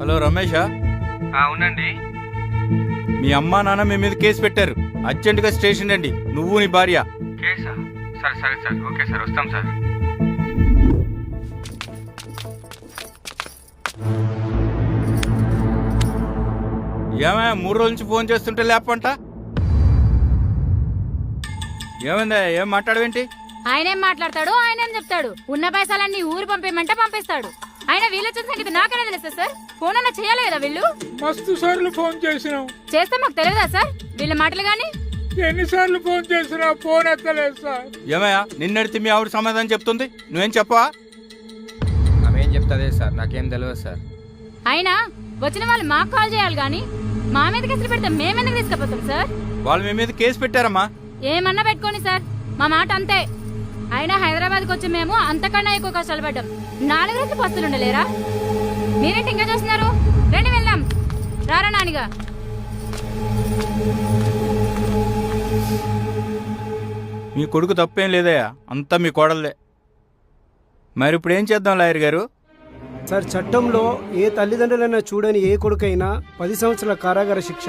Hello రమేషా? అవునండి మీ అమ్మా నాన్న మీ మీద కేసు పెట్టారు. అర్జెంటుగా స్టేషన్ రండి. నువ్వు నీ భార్య. కేసా? సరే సరే సార్. Okay sir. వస్తాం సార్. ఏమయ్యా మూడు రోజుల నుంచి ఫోన్ చేస్తుంటే లేపంట ఏమైందా ఏం మాట్లాడవేంటి? ఆయనేం మాట్లాడతాడు? ఆయనేం చెప్తాడు? ఉన్న పైసలన్నీ ఊరు పంపేయమంటే పంపిస్తాడు. ఆయన వీళ్ళ వచ్చిన సంగతి నాకనే తెలుసా సార్? ఫోన్ అన్న చేయాలి కదా వీళ్ళు? మస్తు సార్లు ఫోన్ చేసినాం. చేస్తే మాకు తెలియదా సార్? వీళ్ళ మాటలు గాని? ఎన్నిసార్లు ఫోన్ చేసినా ఫోన్ ఎత్తలేదు సార్. ఏమయ్యా నిన్నడితే మీ ఆవిడ సమాధానం చెప్తుంది? నువ్వేం చెప్పవా? ఆమెం చెప్తాదే సార్? నాకేం తెలియదు సార్. అయినా వచ్చిన వాళ్ళు మాకు కాల్ చేయాలి గాని మా మీద కేసులు పెడితే మేమెందుకు తీసుకుపోతాం సార్? వాళ్ళు మీ మీద కేసు పెట్టారమ్మా. ఏమన్నా పెట్టుకోని సార్. మా మాట అంతే. అయినా హైదరాబాద్కి వచ్చి మేము అంతకన్నా ఎక్కువ కష్టాలు పడ్డాం. నాలుగు రోజులు పస్తులు ఉండలేరా మీరేంటి ఇంకా చేస్తున్నారు? రండి వెళ్దాం. రారా నానిగా. మీ కొడుకు తప్పేం లేదయ్యా. అంతా మీ కోడలే మరి ఇప్పుడు ఏం చేద్దాం లాయర్ గారు? సార్ చట్టంలో ఏ తల్లిదండ్రులైనా చూడని ఏ కొడుకైనా పది సంవత్సరాల కారాగార శిక్ష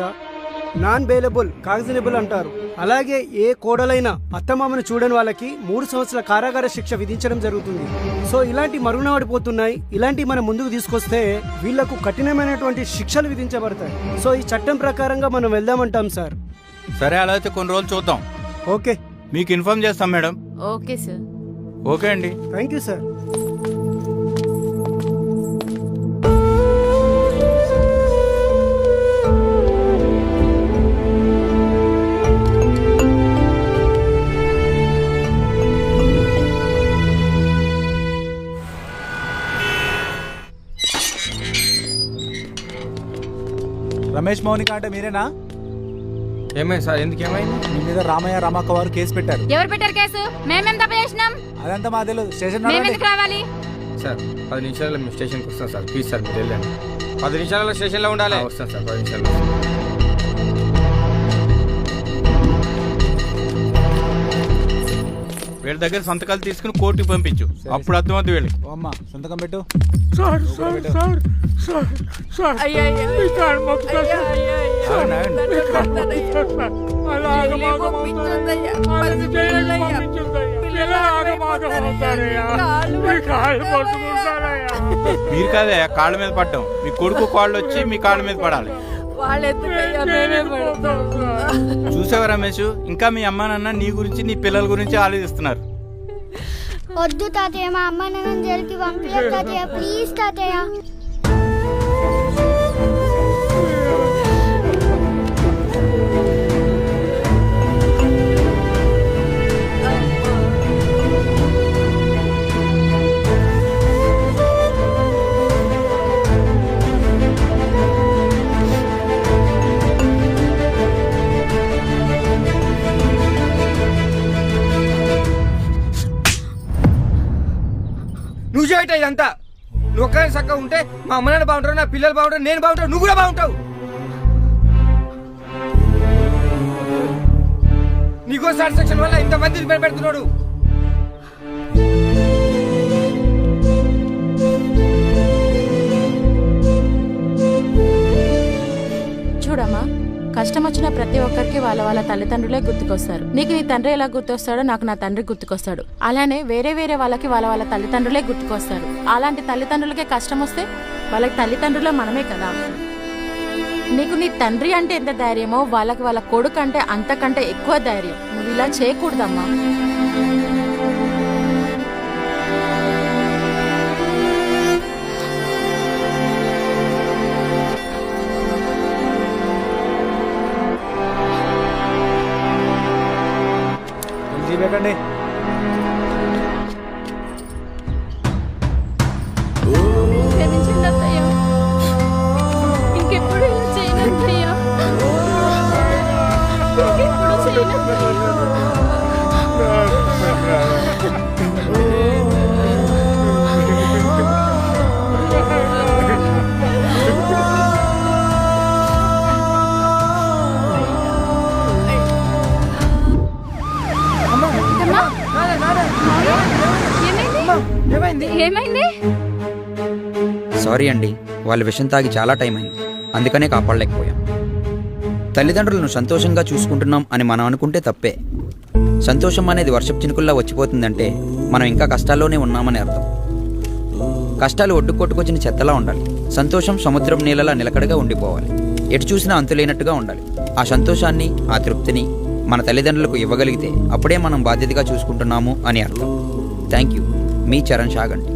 నాన్ బెయిలబుల్ కాగ్జినబుల్ అంటారు. అలాగే ఏ కోడలైనా అత్తమామను చూడని వాళ్ళకి మూడు సంవత్సరాల కారాగార శిక్ష విధించడం జరుగుతుంది. సో ఇలాంటి మరుగున పడిపోతున్నాయి ఇలాంటి మనం ముందుకు తీసుకొస్తే వీళ్ళకు కఠినమైనటువంటి శిక్షలు విధించబడతాయి. సో ఈ చట్టం ప్రకారంగా మనం వెళ్దామంటాం సార్. సరే అలా అయితే కొన్ని రోజులు చూద్దాం. ఓకే. మీకు ఇన్ఫార్మ్ చేస్తాం మేడం. Okay sir. ఓకే అండి. Thank you sir. Ramesh Mounika అంటే మీరేనా? ఏమైంది సార్? ఎందుకు ఏమైంది? మీ మీద రామయ్య రమక్క వారు కేసు పెట్టారు. ఎవరు పెట్టారు కేసు? మేమేం తప్ప చేసినాం అదంతా మా తెలియదు స్టేషన్ మేమెందుకు రావాలి? సార్ పది నిమిషాల్లో మేము స్టేషన్కి వస్తాం సార్. ప్లీజ్ సార్ మీరు వెళ్ళండి. పది నిమిషాలలో స్టేషన్లో ఉండాలి. వస్తాం సార్ పది నిమిషాల్లో వీళ్ళ దగ్గర సంతకాలు తీసుకుని కోర్టుకి పంపించు అప్పుడు అర్థమవుతుంది వీళ్ళకి ఓ అమ్మ సంతకం పెట్టు sir sir sir sir sir మీ కాళ్ళు మొక్కుతా సార్. ఆగండి, ఆగండి. మీ కాళ్ళు మొక్కుతా సార్. అలా ఆగమాగం అవుతారయ్యా. వాళ్ళని జైలుకి పంపించొద్దయ్యా. ఎలా ఆగమాగం అవుతారయ్యా? మీ కాళ్ళు పట్టుకుంటారయ్యా. మీరు కాదే కాళ్ళ మీద పడ్డాం మీ కొడుకు కాళ్ళు వచ్చి మీ కాళ్ళ మీద పడాలి. చూసావా రమేష్? ఇంకా మీ అమ్మా నాన్న నీ గురించి నీ పిల్లల గురించి ఆలోచిస్తున్నారు. వద్దు తాతయ్య మా అమ్మ నన్ను జైలుకి పంపించదు తాతయ్య. ప్లీజ్ తాతయ్య. నువ్వు చేయట ఇదంతా. నువ్వు ఒక్కడే చక్కగా ఉంటే మా అమ్మ నాన్న బాగుంటారు నా పిల్లలు బాగుంటారు నేను బాగుంటాను నువ్వు కూడా బాగుంటావు. నీకో సాటిస్ఫాక్షన్ వల్ల ఇంతమంది పెడుతున్నాడు కష్టం వచ్చిన ప్రతి ఒక్కరికి వాళ్ళ వాళ్ళ తల్లిదండ్రులే గుర్తుకొస్తారు. నీకు నీ తండ్రి ఎలా గుర్తొస్తాడో నాకు నా తండ్రి గుర్తుకొస్తాడు. అలానే వేరే వేరే వాళ్ళకి వాళ్ళ వాళ్ళ తల్లిదండ్రులే గుర్తుకొస్తారు. అలాంటి తల్లిదండ్రులకే కష్టం వస్తే వాళ్ళకి తల్లిదండ్రులే మనమే కదా. నీకు నీ తండ్రి అంటే ఎంత ధైర్యమో వాళ్ళకి వాళ్ళ కొడుకు అంటే అంతకంటే ఎక్కువ ధైర్యం. నువ్వు ఇలా చేయకూడదమ్మా. ఏమైంది? సారీ అండి వాళ్ళ విషయం తాగి చాలా టైం అయింది. అందుకనే కాపాడలేకపోయాం తల్లిదండ్రులను సంతోషంగా చూసుకుంటున్నాం అని మనం అనుకుంటే తప్పే. సంతోషం అనేది వర్షపు చినుకుల్లా వచ్చిపోతుందంటే మనం ఇంకా కష్టాల్లోనే ఉన్నామని అర్థం. కష్టాలు ఒడ్డు కొట్టుకొచ్చిన చెత్తలా ఉండాలి. సంతోషం సముద్రం నీళ్ళలా నిలకడగా ఉండిపోవాలి. ఎటు చూసినా అంతులేనట్టుగా ఉండాలి. ఆ సంతోషాన్ని ఆ తృప్తిని మన తల్లిదండ్రులకు ఇవ్వగలిగితే అప్పుడే మనం బాధ్యతగా చూసుకుంటున్నాము అని అర్థం. Thank you. మీ చరణ్ షాగండి